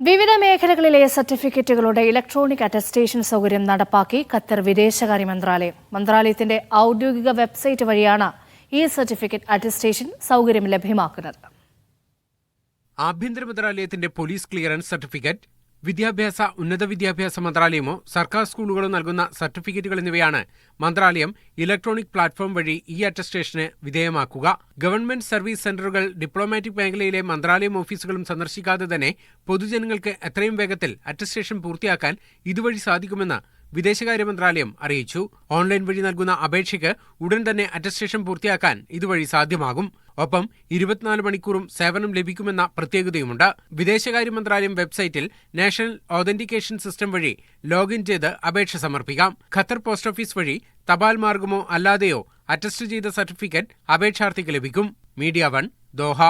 വിവിധ മേഖലകളിലെ സർട്ടിഫിക്കറ്റുകളുടെ electronic attestation സൗകര്യം നടപ്പാക്കി ഖത്തർ വിദേശകാര്യ മന്ത്രാലയം. മന്ത്രാലയത്തിന്റെ ഔദ്യോഗിക വെബ്സൈറ്റ് വഴിയാണ് ഈ സർട്ടിഫിക്കറ്റ് അറ്റസ്റ്റേഷൻ സൗകര്യം ലഭ്യമാക്കുന്നത്. ആഭ്യന്തര മന്ത്രാലയത്തിന്റെ പോലീസ് ക്ലിയറൻസ് സർട്ടിഫിക്കറ്റ് വിദ്യാഭ്യാസ ഉന്നത വിദ്യാഭ്യാസ മന്ത്രാലയമോ സർക്കാർ സ്കൂളുകളോ നൽകുന്ന സർട്ടിഫിക്കറ്റുകൾ എന്നിവയാണ്. മന്ത്രാലയം ഇലക്ട്രോണിക് പ്ലാറ്റ്ഫോം വഴി ഈ അറ്റസ്റ്റേഷന് വിധേയമാക്കുക. ഗവൺമെന്റ് സർവീസ് സെന്ററുകൾ ഡിപ്ലോമാറ്റിക് മേഖലയിലെ മന്ത്രാലയം ഓഫീസുകളും സന്ദർശിക്കാതെ തന്നെ പൊതുജനങ്ങൾക്ക് എത്രയും വേഗത്തിൽ അറ്റസ്റ്റേഷൻ പൂർത്തിയാക്കാൻ ഇതുവഴി സാധിക്കുമെന്ന് വിദേശകാര്യ മന്ത്രാലയം അറിയിച്ചു. ഓൺലൈൻ വഴി നൽകുന്ന അപേക്ഷയ്ക്ക് ഉടൻ തന്നെ അറ്റസ്റ്റേഷൻ പൂർത്തിയാക്കാൻ ഇതുവഴി സാധ്യമാകും. ഒപ്പം ഇരുപത്തിനാല് മണിക്കൂറും സേവനം ലഭിക്കുമെന്ന പ്രത്യേകതയുമുണ്ട്. വിദേശകാര്യ മന്ത്രാലയം വെബ്സൈറ്റിൽ നാഷണൽ ഓതന്റിക്കേഷൻ സിസ്റ്റം വഴി ലോഗിൻ ചെയ്ത് അപേക്ഷ സമർപ്പിക്കാം. ഖത്തർ പോസ്റ്റ് ഓഫീസ് വഴി തപാൽ മാർഗമോ അല്ലാതെയോ അറ്റസ്റ്റ് ചെയ്ത സർട്ടിഫിക്കറ്റ് അപേക്ഷാർത്ഥിക്ക് ലഭിക്കും. Media one Doha.